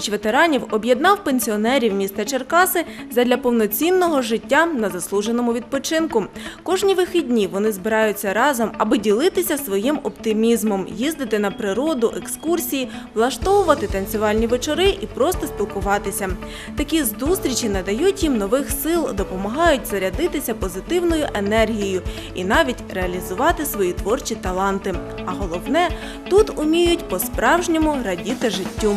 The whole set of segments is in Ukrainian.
Зустріч ветеранів об'єднав пенсіонерів міста Черкаси задля повноцінного життя на заслуженому відпочинку. Кожні вихідні вони збираються разом, аби ділитися своїм оптимізмом, їздити на природу, екскурсії, влаштовувати танцювальні вечори і просто спілкуватися. Такі зустрічі надають їм нових сил, допомагають зарядитися позитивною енергією і навіть реалізувати свої творчі таланти. А головне, тут уміють по-справжньому радіти життю.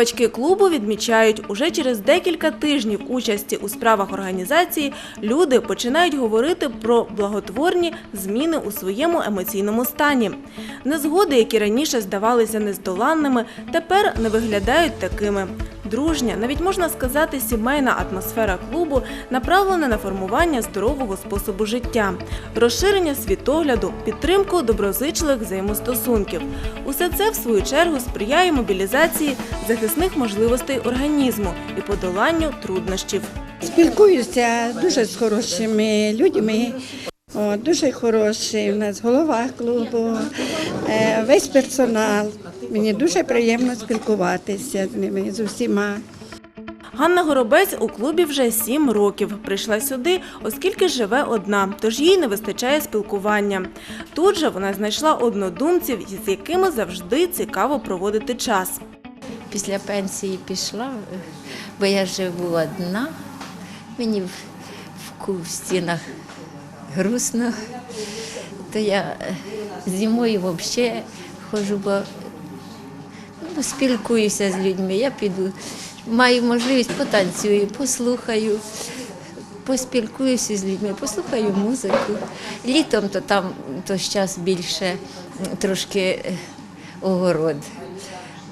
Новачки клубу відмічають, уже через декілька тижнів участі у справах організації люди починають говорити про благотворні зміни у своєму емоційному стані. Незгоди, які раніше здавалися нездоланними, тепер не виглядають такими. Дружня, навіть можна сказати, сімейна атмосфера клубу направлена на формування здорового способу життя, розширення світогляду, підтримку доброзичливих взаємостосунків. Усе це, в свою чергу, сприяє мобілізації захисних можливостей організму і подоланню труднощів. Спілкуюся дуже з хорошими людьми. О, дуже хороший у нас голова клубу, е, весь персонал. Мені дуже приємно спілкуватися з ними, з усіма. Ганна Горобець у клубі вже сім років. Прийшла сюди, оскільки живе одна, тож їй не вистачає спілкування. Тут же вона знайшла однодумців, з якими завжди цікаво проводити час. Після пенсії пішла, бо я живу одна. Мені в, в в стінах грустно, то я е, зимою взагалі ходжу, бо ну, спілкуюся з людьми. Я піду, маю можливість потанцюю, послухаю, поспілкуюся з людьми, послухаю музику. Літом то там то час більше трошки е, огород.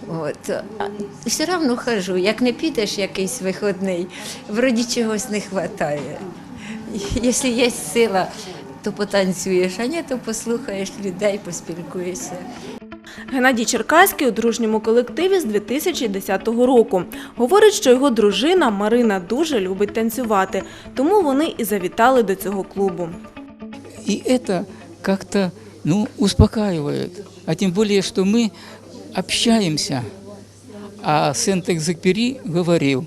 От. Все одно хожу. Як не підеш якийсь виходний, вроді чогось не вистачає. Якщо є сила, то потанцюєш, а ні, то послухаєш людей, поспілкуєшся. Геннадій Черкаський у дружньому колективі з 2010 року. Говорить, що його дружина Марина дуже любить танцювати, тому вони і завітали до цього клубу. И это как-то ну, успокаивает. А тем более, что мы общаемся. А Сент-Экзепери говорил,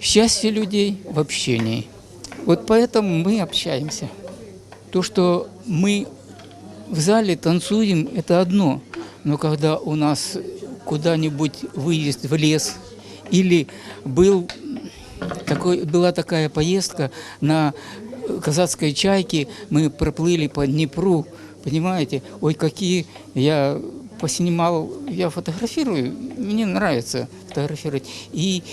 счастье людей в общении. Вот поэтому мы общаемся. То, что мы в зале танцуем, это одно. Но когда у нас куда-нибудь выезд в лес или был такой, была такая поездка на казацкой чайке, мы проплыли по Днепру, понимаете, ой, какие я поснимал, я фотографирую, мне нравится фотографировать, и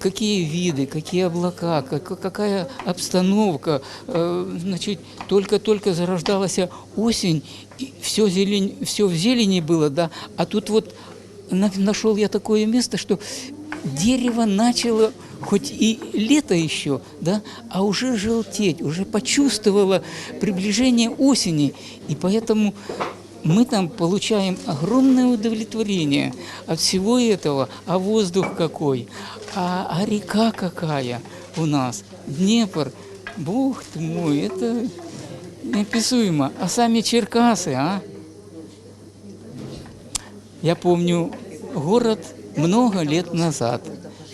какие виды, какие облака, как- какая обстановка, э, значит, только-только зарождалась осень, и все, зелень, все в зелени было, да, а тут вот на- нашел я такое место, что дерево начало, хоть и лето еще, да, а уже желтеть, уже почувствовало приближение осени. И поэтому мы там получаем огромное удовлетворение от всего этого. А воздух какой, а, а река какая у нас, Днепр. Бог ты мой, это неописуемо. А сами Черкасы, а? Я помню город много лет назад.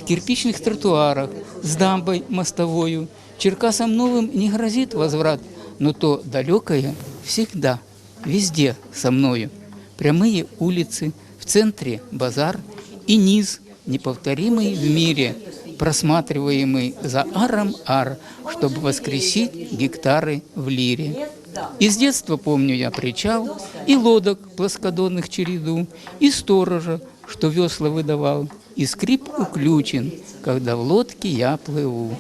В кирпичных тротуарах, с дамбой мостовою. Черкасам новым не грозит возврат, но то далекое всегда, везде со мною. Прямые улицы, в центре базар и низ, неповторимый в мире, просматриваемый за аром ар, чтобы воскресить гектары в лире. Из детства помню я причал, и лодок плоскодонных череду, и сторожа, что весла выдавал, и скрип уключен, когда в лодке я плыву.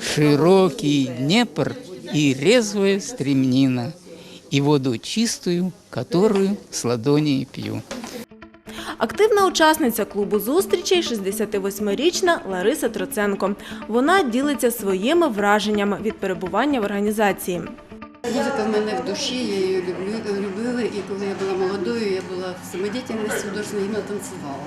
Широкий Днепр и резвая стремнина, и воду чистую, которую с ладони пью. Активна учасниця клубу зустрічей 68-річна Лариса Троценко. Вона ділиться своїми враженнями від перебування в організації. Музика в мене в душі, я її люблю, любила, і коли я була молодою, я була в самодіяльності художньої, іменно танцювала.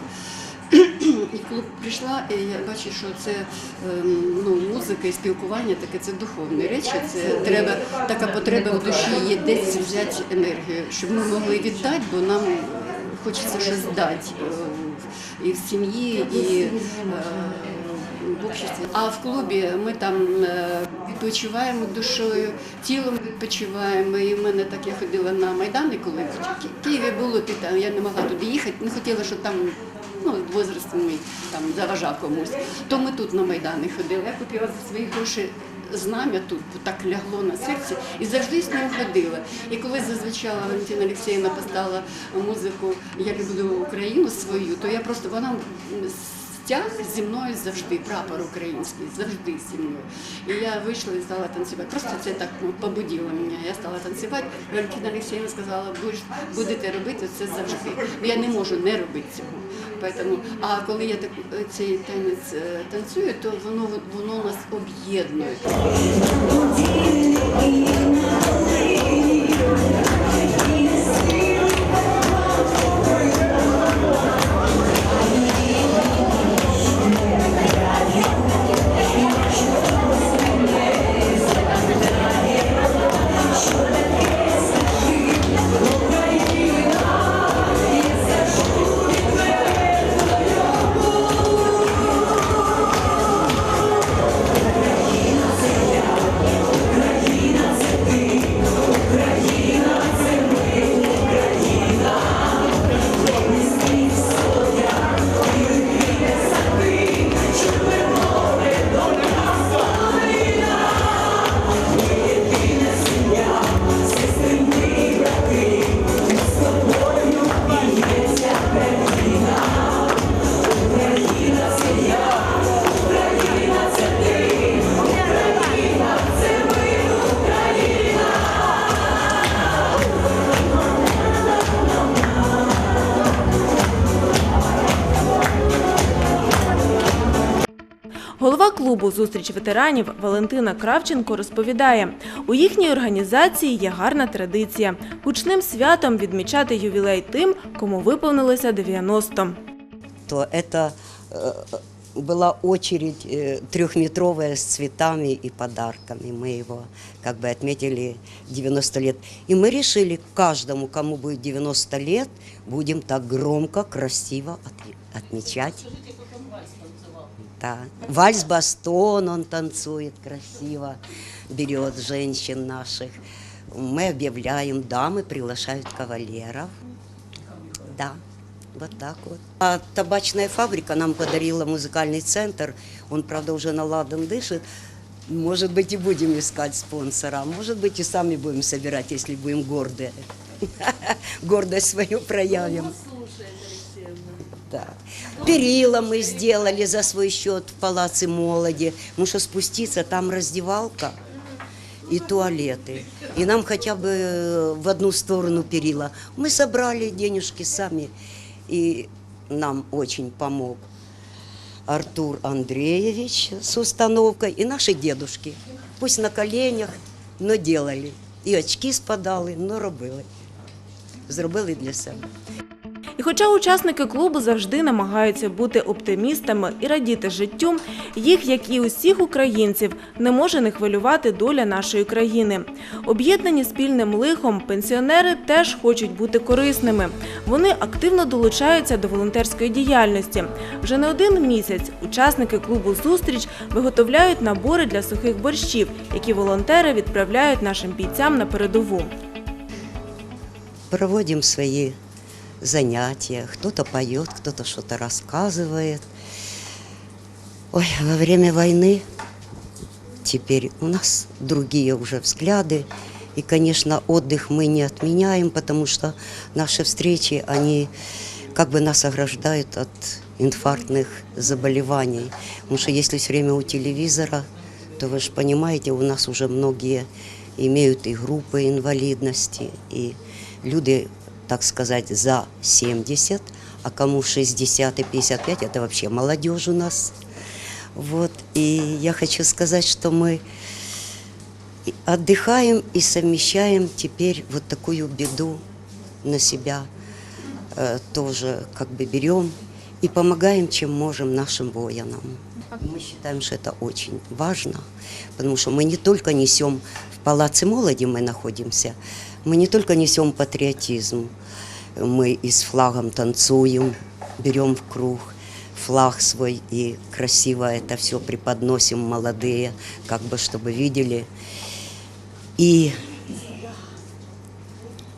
І коли прийшла, і я бачу, що це ем, ну, музика і спілкування таке це духовні речі. Це треба така потреба в душі є десь взяти енергію, щоб ми могли віддати, бо нам хочеться щось дати е, і в сім'ї, і е, в обществі. А в клубі ми там е, відпочиваємо душою, тілом відпочиваємо. І в мене так я ходила на Майдани, коли в Києві було, я не могла туди їхати, не хотіла, щоб там ну, возраст мій там заважав комусь. То ми тут на Майдани ходили. Я купила за свої гроші знам'я тут, бо так лягло на серці, і завжди з ним ходила. І коли зазвичай Валентина Олексіївна поставила музику Я люблю Україну свою, то я просто вона стяг зі мною завжди, прапор український, завжди зі мною. І я вийшла і стала танцювати. Просто це так ну, побудило мене. Я стала танцювати. Валентина Олексіївна сказала, будете робити це завжди. Ну, Я не можу не робити цього. Поэтому, а коли я так, цей танець е, танцюю, то воно, воно нас об'єднує. клубу Зустріч ветеранів Валентина Кравченко розповідає, у їхній організації є гарна традиція гучним святом відмічати ювілей тим, кому виповнилося 90. то это э, была очередь э, трехметровая с цветами и подарками. Мы его как бы отметили 90 лет. И мы решили, каждому, кому будет 90 лет, будем так громко, красиво от- отмечать. Да. Вальс-бастон он танцует красиво, берет женщин наших. Мы объявляем, дамы приглашают кавалеров. Да, вот так вот. А табачная фабрика нам подарила музыкальный центр. Он, правда, уже наладан дышит. Может быть, и будем искать спонсора. Может быть, и сами будем собирать, если будем горды. Гордость свою проявим. Да. Перила мы сделали за свой счет в Палаце Молоди. Потому что спуститься, там раздевалка и туалеты. И нам хотя бы э, в одну сторону перила. Мы собрали денежки сами. И нам очень помог Артур Андреевич с установкой и наши дедушки. Пусть на коленях, но делали. І очки спадали, но робили. Зробили для себе. І хоча учасники клубу завжди намагаються бути оптимістами і радіти життю, їх, як і усіх українців, не може не хвилювати доля нашої країни. Об'єднані спільним лихом, пенсіонери теж хочуть бути корисними. Вони активно долучаються до волонтерської діяльності. Вже не один місяць учасники клубу Зустріч виготовляють набори для сухих борщів, які волонтери відправляють нашим бійцям на передову. проводим свои занятия. Кто-то поет, кто-то что-то рассказывает. Ой, во время войны теперь у нас другие уже взгляды. И, конечно, отдых мы не отменяем, потому что наши встречи, они как бы нас ограждают от инфарктных заболеваний. Потому что если все время у телевизора, то вы же понимаете, у нас уже многие имеют и группы инвалидности, и люди, так сказать, за 70, а кому 60 и 55, это вообще молодежь у нас. Вот, и я хочу сказать, что мы отдыхаем и совмещаем теперь вот такую беду на себя э, тоже как бы берем и помогаем, чем можем нашим воинам. Мы считаем, что это очень важно, потому что мы не только несем в Палаце молоди мы находимся, мы не только несем патриотизм, мы и с флагом танцуем, берем в круг флаг свой и красиво это все преподносим молодые, как бы чтобы видели. И,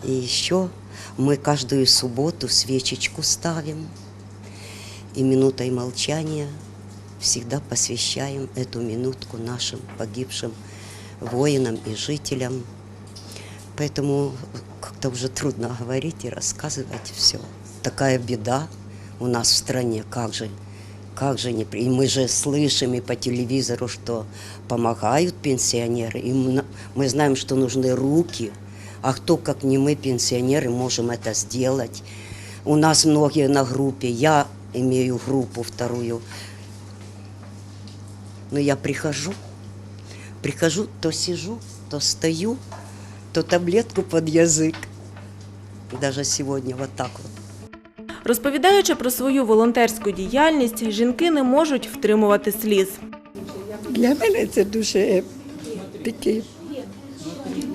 и еще мы каждую субботу свечечку ставим и минутой молчания всегда посвящаем эту минутку нашим погибшим воинам и жителям. Поэтому как-то уже трудно говорить и рассказывать все. Такая беда у нас в стране, как же, как же не... И мы же слышим и по телевизору, что помогают пенсионеры. И мы знаем, что нужны руки. А кто, как не мы, пенсионеры, можем это сделать? У нас многие на группе. Я имею группу вторую. Но я прихожу, прихожу, то сижу, то стою, то таблетку под язык. Даже сегодня вот так вот. Розповідаючи про свою волонтерську діяльність, жінки не можуть втримувати сліз. Для мене це дуже такі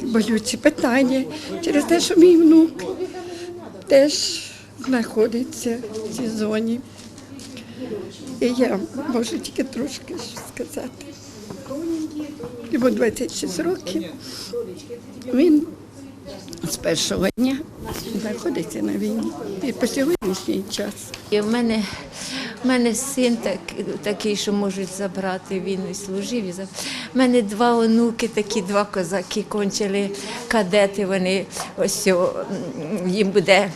болючі питання через те, що мій внук теж знаходиться в цій зоні. І я можу тільки трошки сказати. Йому 26 років. Він з першого дня знаходиться на війні. І по сьогоднішній час. І в мене, в мене син так, такий, що можуть забрати, він і служив. І. В мене два онуки, такі два козаки кончили кадети, вони ось о, їм буде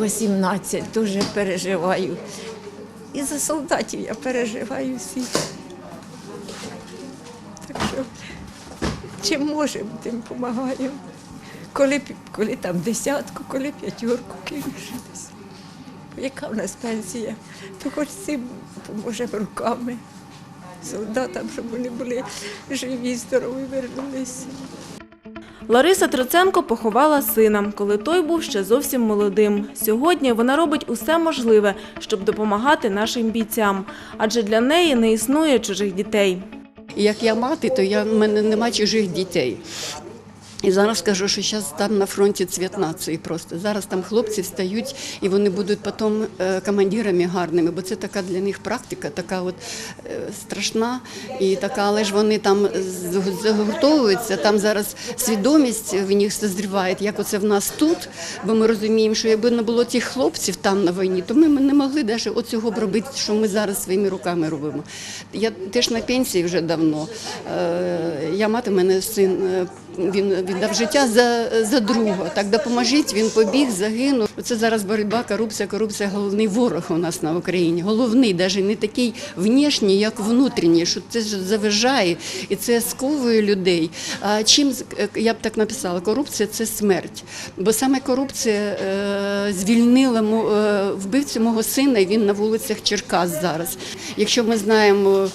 18, дуже переживаю. І за солдатів я переживаю всіх. Чим можемо, тим допомагаємо. Коли, коли там десятку, коли п'ятерку кинеш. Яка в нас пенсія, то хоч цим поможемо руками солдатам, щоб вони були живі, здорові, вернулися. Лариса Троценко поховала сина, коли той був ще зовсім молодим. Сьогодні вона робить усе можливе, щоб допомагати нашим бійцям, адже для неї не існує чужих дітей. Як я мати, то я, в мене нема чужих дітей. І зараз скажу, що зараз там на фронті цвіт нації просто. Зараз там хлопці встають і вони будуть потім е, командирами гарними, бо це така для них практика, така от е, страшна і така, але ж вони там з- загуртовуються, там зараз свідомість в них созріває, як оце в нас тут, бо ми розуміємо, що якби не було тих хлопців там на війні, то ми не могли навіть оцього б робити, що ми зараз своїми руками робимо. Я теж на пенсії вже давно. Е, Я мати, мене син. Він віддав життя за, за друга. Так допоможіть, він побіг, загинув. Це зараз боротьба, корупція, корупція головний ворог у нас на Україні. Головний, навіть не такий внішній, як внутрішній, що це заважає і це сковує людей. А чим е, я б так написала, корупція це смерть. Бо саме корупція е, звільнила е, вбивцю мого сина, і він на вулицях Черкас зараз. Якщо ми знаємо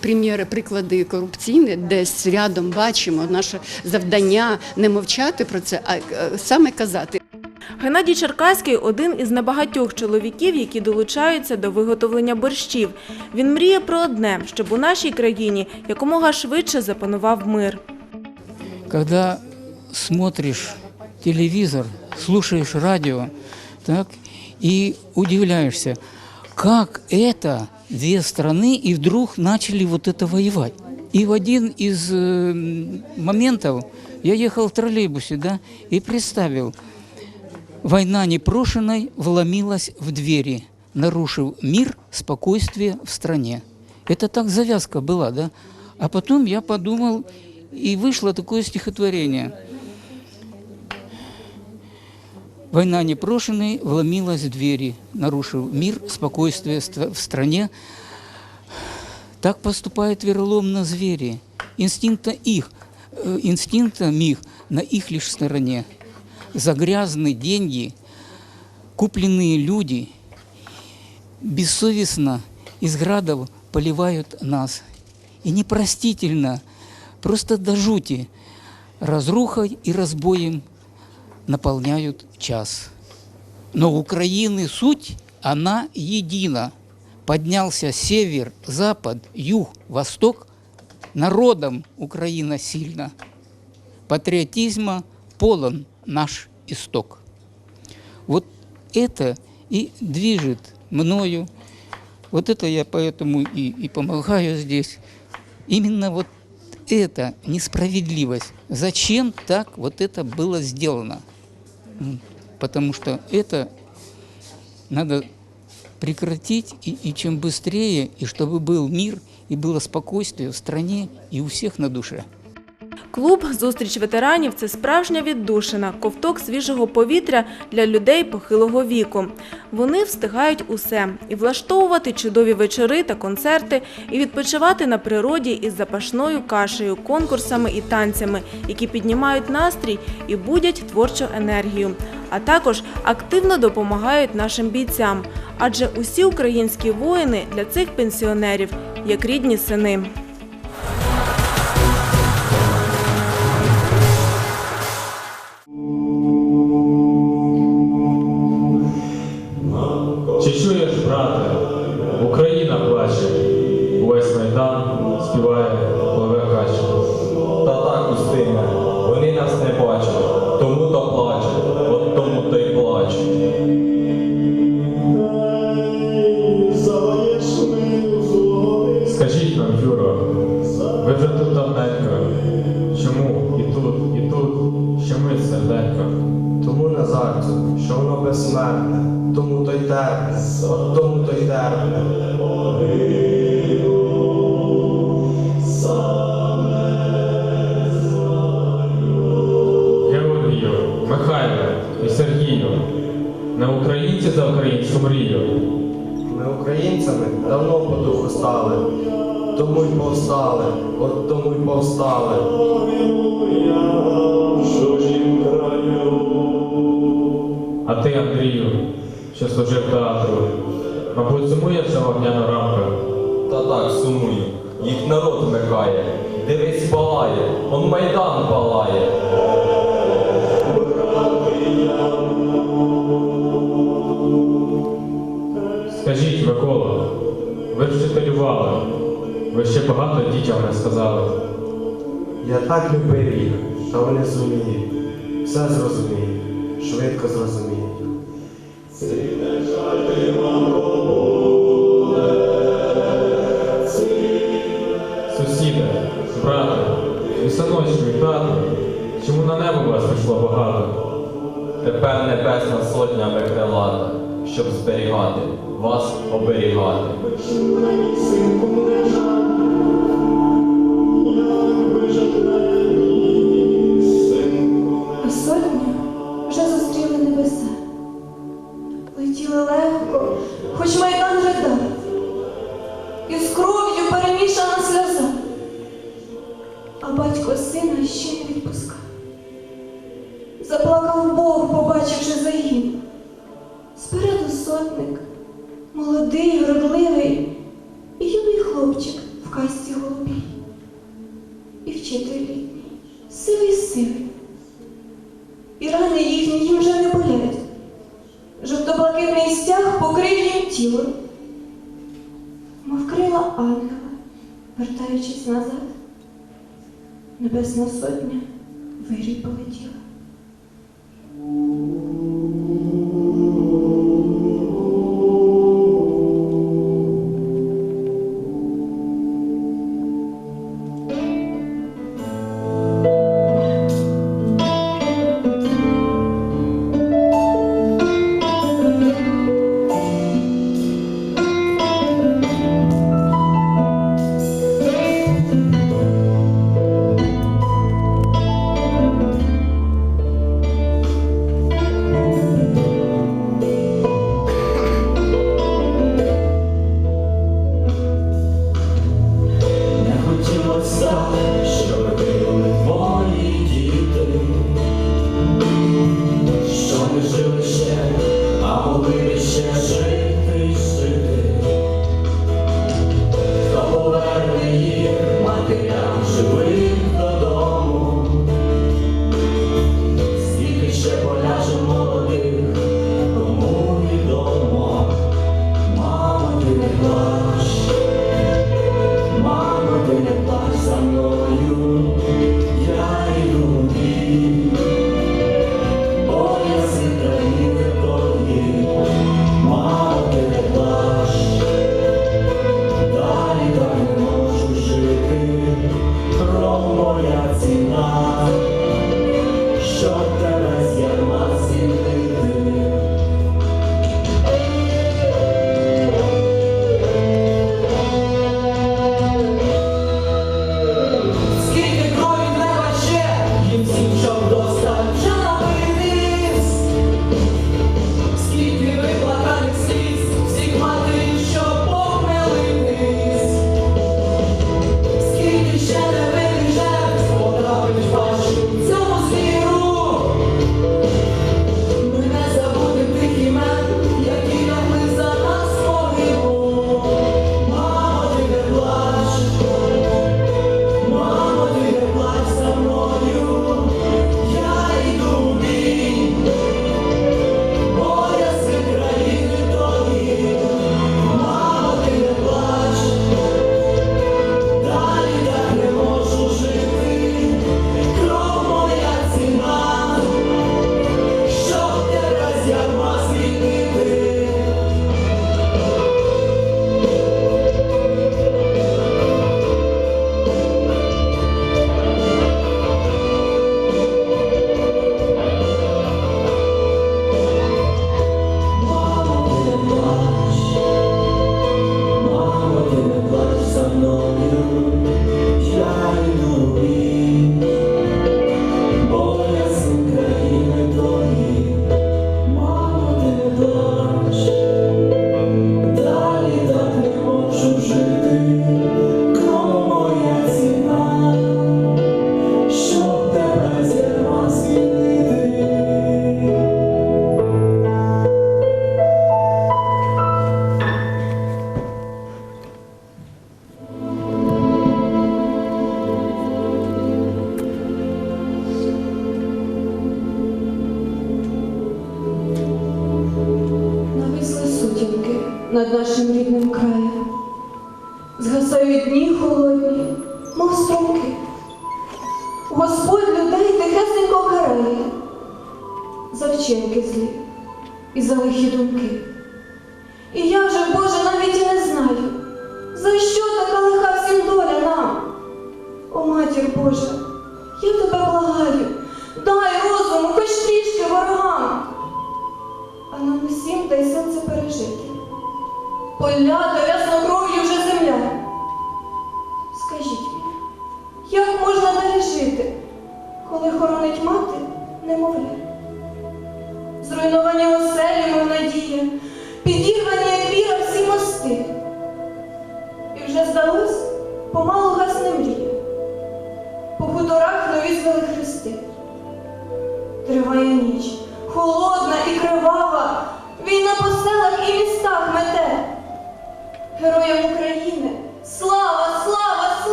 приміри, приклади корупційні, десь рядом бачимо наше завдання не мовчати про це, а е, саме казати. Геннадій Черкаський один із небагатьох чоловіків, які долучаються до виготовлення борщів. Він мріє про одне, щоб у нашій країні якомога швидше запанував мир. когда смотришь телевизор, слушаешь радио, так, и удивляешься, как это две страны и вдруг начали вот это воевать. И в один из э, м, моментов я ехал в троллейбусе, да, и представил, война непрошенной вломилась в двери. нарушив мир, спокойствие в стране. Это так завязка была, да? А потом я подумал, и вышло такое стихотворение. Война непрошенной вломилась в двери, нарушив мир, спокойствие ст- в стране. Так поступают вероломно звери. Инстинкта их, э, инстинктом их на их лишь стороне. За грязные деньги купленные люди бессовестно из градов поливают нас. И непростительно, просто до жути, разрухой и разбоем наполняют час. Но Украины суть, она едина. Поднялся север, запад, юг, восток. Народом Украина сильна. Патриотизма полон наш исток. Вот это и движет мною. Вот это я поэтому и, и помогаю здесь. Именно вот эта несправедливость. Зачем так вот это было сделано? М, Потому что это надо прекратить, и, и чем быстрее, и чтобы был мир, и было спокойствие в стране и у всех на душе. Клуб Зустріч ветеранів це справжня віддушина, ковток свіжого повітря для людей похилого віку. Вони встигають усе і влаштовувати чудові вечори та концерти, і відпочивати на природі із запашною кашею, конкурсами і танцями, які піднімають настрій і будять творчу енергію. А також активно допомагають нашим бійцям, адже усі українські воїни для цих пенсіонерів як рідні сини. Скажіть нам, ви вже тут давненько. Чому і тут, і тут, що ми серденько? Тому не зайцю, що воно безсмертне, тому то й терпне, от тому то й терпне. Тому й повстали, от тому й повстали. А ти, Андрію, що служив театру, мабуть, сумуєш за вогняну рамка? Та так, сумую, їх народ вмикає, дивись палає, он майдан палає. Багато дітям сказали. Я так любив їх, та вони зуміють, все зрозуміють, швидко зрозуміють. Вже зустріли небеса. Летіли легко, хоч майдан ридав, і з кров'ю перемішана сльоза. А батько сина ще не відпускав. Заплакав Бог, побачивши загін. Спереду сотник, молодий, вродливий, і юний хлопчик в касті голубій. І вчитель сивий сивий. Рани їхні їм вже не болять. Жовто-блакитний стяг покрив їм тіло, мов крила ангела, вертаючись назад, небесна сотня вирій полетіла.